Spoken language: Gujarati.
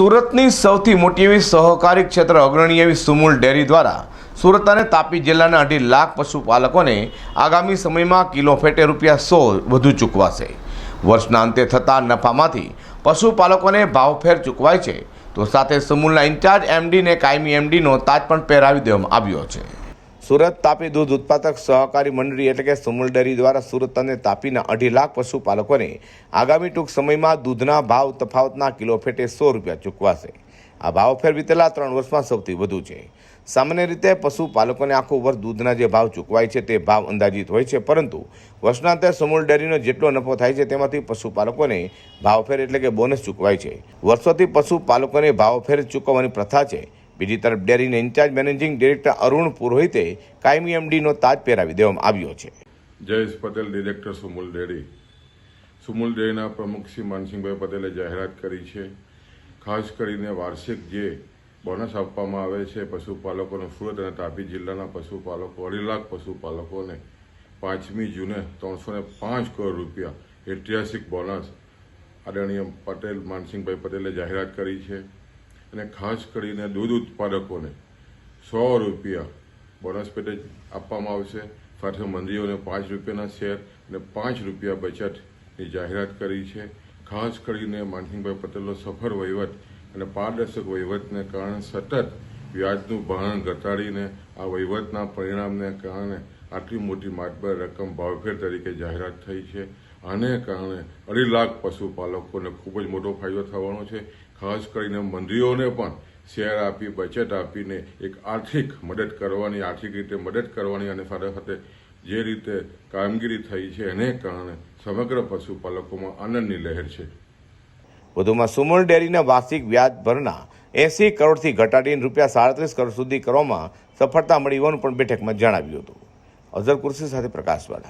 સુરતની સૌથી મોટી એવી સહકારી ક્ષેત્ર અગ્રણી એવી સુમૂલ ડેરી દ્વારા સુરત અને તાપી જિલ્લાના અઢી લાખ પશુપાલકોને આગામી સમયમાં કિલો ફેટે રૂપિયા સો વધુ ચૂકવાશે. વર્ષના અંતે થતા નફામાંથી પશુપાલકોને ભાવફેર ચૂકવાય છે. તો સાથે સુમૂલના ઇન્ચાર્જ એમડીને કાયમી એમડીનો તાજ પણ પહેરાવી દેવામાં આવ્યો છે. સુરત તાપી દૂધ ઉત્પાદક સહકારી મંડળી એટલે કે સુમુલ ડેરી દ્વારા સુરત અને તાપીના અઢી લાખ પશુપાલકોને આગામી ટૂંક સમયમાં દૂધના ભાવ તફાવતના કિલો ફેટે સો રૂપિયા ચૂકવાશે. આ ભાવફેર વિતેલા ત્રણ વર્ષમાં સૌથી વધુ છે. સામાન્ય રીતે પશુપાલકોને આખું વર્ષ દૂધના જે ભાવ ચૂકવાય છે તે ભાવ અંદાજિત હોય છે, પરંતુ વર્ષના સમૂલ ડેરીનો જેટલો નફો થાય છે તેમાંથી પશુપાલકોને ભાવફેર એટલે કે બોનસ ચૂકવાય છે. વર્ષોથી પશુપાલકોને ભાવફેર ચૂકવવાની પ્રથા છે. બીજી તરફ ડેરીના ઇન્ચાર્જ મેનેજિંગ ડિરેક્ટર અરુણ પુરોહિતે કાયમી એમડીનો તાજ પહેરાવી દેવામાં આવ્યો છે. Jayesh Patel, director Sumul dairy. Sumul ડેરીના પ્રમુખ શ્રી માનસિંહભાઈ પટેલે જાહેરાત કરી છે. ખાસ કરીને વાર્ષિક જે બોનસ આપવામાં આવે છે પશુપાલકોને સુરત અને તાપી જિલ્લાના પશુપાલકો, અઢી લાખ પશુપાલકોને પાંચમી જૂને ત્રણસો ને પાંચ કરોડ રૂપિયા ઐતિહાસિક બોનસ આદરણીય પટેલ, માનસિંહભાઈ પટેલે જાહેરાત કરી છે. અને ખાસ કરીને દૂધ ઉત્પાદકોને સો રૂપિયા બોનસ પેટેજ આપવામાં આવશે. સાથે મંદિરોને પાંચ રૂપિયાના શેર અને પાંચ રૂપિયા બચતની જાહેરાત કરી છે. ખાસ કરીને માનસિંહભાઈ પટેલનો સફળ વહીવટ અને પારદર્શક વહીવટને કારણે સતત વ્યાજનું ભારણ ઘટાડીને આ વહીવટના પરિણામને કારણે આટલી મોટી માતબર રકમ ભાવફેર તરીકે જાહેરાત થઈ છે. આને કારણે અઢી લાખ પશુપાલકોને ખૂબ જ મોટો ફાયદો થવાનો છે. ખાસ કરીને મંત્રીઓને પણ શેર આપી, બચત આપીને એક આર્થિક મદદ કરવાની, આર્થિક રીતે મદદ કરવાની અને સાથે સાથે જે રીતે કામગીરી થઈ છે એને કારણે સમગ્ર પશુપાલકોમાં આનંદની લહેર છે. વધુમાં સુમણ ડેરીના વાર્ષિક વ્યાજ ભરના એસી કરોડથી ઘટાડીને રૂપિયા સાડત્રીસ કરોડ સુધી કરવામાં સફળતા મળી હોવાનું પણ બેઠકમાં જણાવ્યું હતું. અઝર કુર્સી સાથે પ્રકાશવાળા.